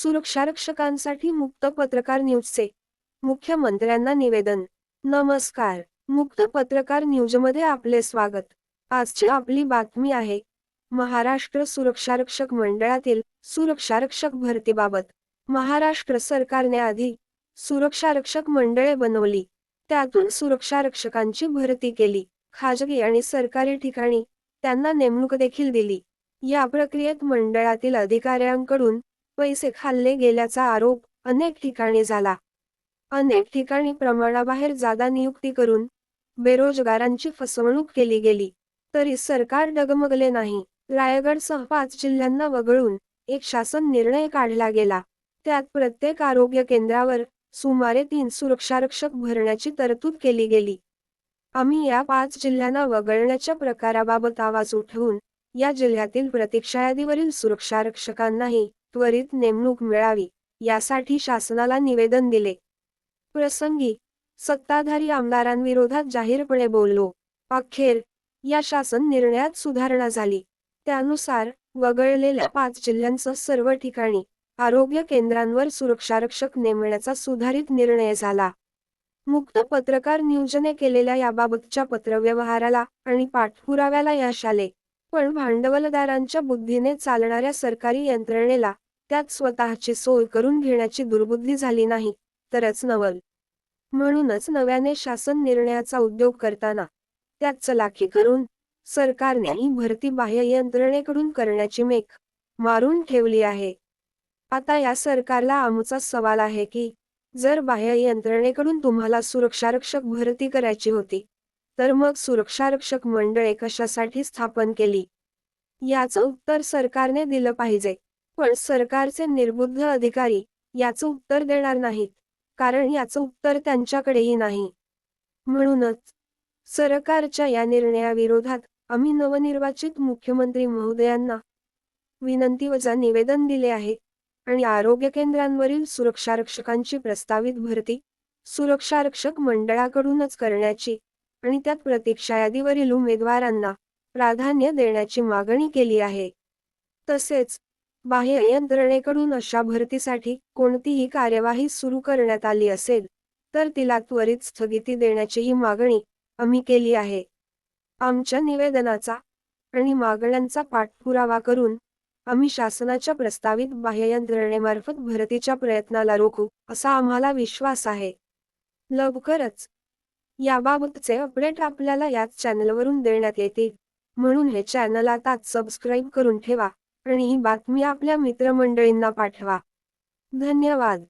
सुरक्षारक्षकांसाठी मुक्त पत्रकार न्यूजचे मुख्यमंत्र्यांना निवेदन. नमस्कार. मुक्त पत्रकार न्यूजमध्ये आपले स्वागत. आजची आपली बातमी आहे महाराष्ट्र सुरक्षारक्षक मंडळातील सुरक्षारक्षक भरतीबाबत. महाराष्ट्र सरकारने आधी सुरक्षारक्षक मंडळे बनवली त्यातून सुरक्षारक्षकांची भरती केली. खाजगी आणि सरकारी ठिकाणी त्यांना नेमणूक देखील दिली. या प्रक्रियेत मंडळातील अधिकाऱ्यांकडून पैसे खाल्ले गेल्याचा आरोप अनेक ठिकाणी झाला. अनेक ठिकाणी प्रमाणाबाहेर जादा नियुक्ती करून बेरोजगारांची फसवणूक केली गेली. तरी सरकार डगमगले नाही. रायगडसह पाच जिल्ह्यांना वगळून एक शासन निर्णय काढला गेला. त्यात प्रत्येक आरोग्य केंद्रावर सुमारे तीन सुरक्षारक्षक भरण्याची तरतूद केली गेली. आम्ही या पाच जिल्ह्यांना वगळण्याच्या प्रकाराबाबत आवाज उठवून या जिल्ह्यातील प्रतीक्षायादीवरील सुरक्षारक्षकांनाही त्वरित नेमणूक मिळावी यासाठी शासनाला निवेदन दिले. प्रसंगी सत्ताधारी आमदारांविरोधात जाहीरपणे बोललो. अखेर या शासन निर्णयात सुधारणा झाली. त्यानुसार वगळलेल्या पाच जिल्ह्यांसह सर्व ठिकाणी आरोग्य केंद्रांवर सुरक्षारक्षक नेमण्याचा सुधारित निर्णय झाला. मुक्त पत्रकार न्यूजने केलेल्या याबाबतच्या पत्रव्यवहाराला आणि पाठपुराव्याला यश आले. पण भांडवलदारांच्या बुद्धीने चालणाऱ्या सरकारी यंत्रणेला त्यात स्वतःची सोय करून घेण्याची दुर्बुद्धी झाली नाही तरच नवल. म्हणूनच नव्याने शासन निर्णयाचा उद्योग करताना त्यात चलाखी करून सरकारने ही भरती बाह्य यंत्रणेकडून करण्याची मेख मारून ठेवली आहे. आता या सरकारला आमचा सवाल आहे की जर बाह्य यंत्रणेकडून तुम्हाला सुरक्षारक्षक भरती करायची होती तर मग सुरक्षारक्षक मंडळे कशासाठी स्थापन केली? याचं उत्तर सरकारने दिलं पाहिजे. पण सरकारचे निर्बुद्ध अधिकारी याचं उत्तर देणार नाहीत. कारण याचं उत्तर त्यांच्याकडेही नाही. म्हणूनच सरकारच्या या निर्णयाविरोधात आम्ही नवनिर्वाचित मुख्यमंत्री महोदयांना विनंती वजा निवेदन दिले आहे. आणि आरोग्य केंद्रांवरील सुरक्षारक्षकांची प्रस्तावित भरती सुरक्षारक्षक मंडळाकडूनच करण्याची आणि त्यात प्रतीक्षा यादीवरील उमेदवारांना प्राधान्य देण्याची मागणी केली आहे. तसेच बाह्य यंत्रणेकडून अशा भरतीसाठी कोणतीही कार्यवाही सुरू करण्यात आली असेल तर तिला त्वरित स्थगिती देण्याचीही मागणी आम्ही केली आहे. आमच्या निवेदनाचा आणि मागण्यांचा पाठपुरावा करून आम्ही शासनाच्या प्रस्तावित बाह्य यंत्रणेमार्फत भरतीच्या प्रयत्नाला रोखू असा आम्हाला विश्वास आहे. लवकरच याबाबतचे अपडेट आपल्याला याच चॅनलवरून देण्यात येतील. म्हणून हे चॅनल आताच सबस्क्राईब करून ठेवा आणि ही बातमी आपल्या मित्रमंडळींना पाठवा. धन्यवाद.